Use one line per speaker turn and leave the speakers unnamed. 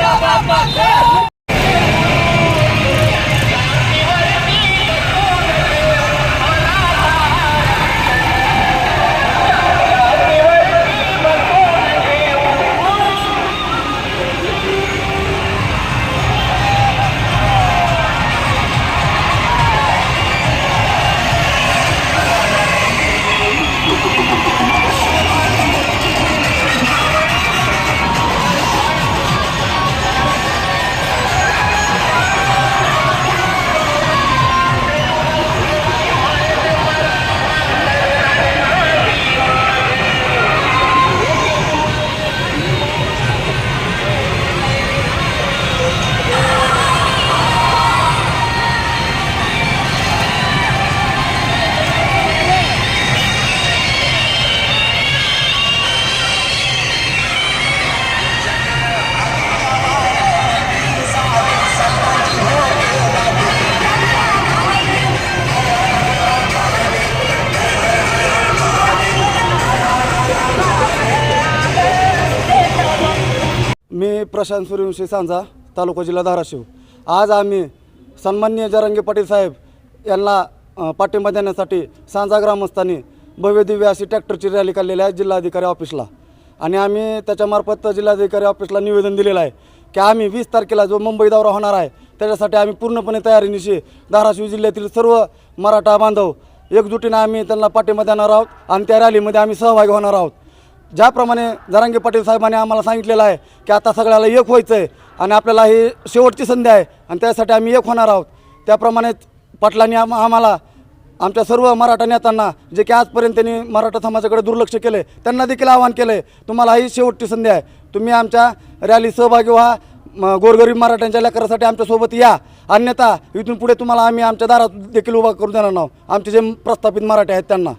Baba, Baba, Baba. मी प्रशांत सूर्यवंशी सांजा तालुका जिल्हा धाराशिव. आज आम्ही सन्माननीय जरांगे पाटील साहेब यांना पाठिंबा देण्यासाठी सांजा ग्रामस्थांनी भव्यदिव्य अशी ट्रॅक्टरची रॅली काढलेली आहे जिल्हाधिकारी ऑफिसला. आणि आम्ही त्याच्यामार्फत जिल्हाधिकारी ऑफिसला निवेदन दिलेलं आहे की आम्ही वीस तारखेला जो मुंबई दौरा होणार आहे त्याच्यासाठी आम्ही पूर्णपणे तयारीनिशी धाराशिव जिल्ह्यातील सर्व मराठा बांधव एकजुटीनं आम्ही त्यांना पाठिंबा देणार आहोत आणि त्या रॅलीमध्ये आम्ही सहभागी होणार आहोत. ज्याप्रमाणे जरांगे पाटील साहेबांनी आम्हाला सांगितलेलं आहे की आता सगळ्याला एक व्हायचं आहे आणि आपल्याला ही शेवटची संधी आहे आणि त्यासाठी आम्ही एक होणार आहोत. त्याप्रमाणे पाटलांनी आम आम्हाला आमच्या सर्व मराठा नेत्यांना जे की आजपर्यंत त्यांनी मराठा समाजाकडे दुर्लक्ष केलं त्यांना देखील आवाहन केलं आहे तुम्हाला ही शेवटची संधी आहे. तुम्ही आमच्या रॅली सहभागी व्हा म- गोरगरीब मराठ्यांच्या लेकरासाठी आमच्यासोबत या. अन्यथा इथून पुढे तुम्हाला आम्ही आमच्या दारात देखील उभा करून देणार नाव आमचे जे प्रस्थापित मराठे आहेत त्यांना.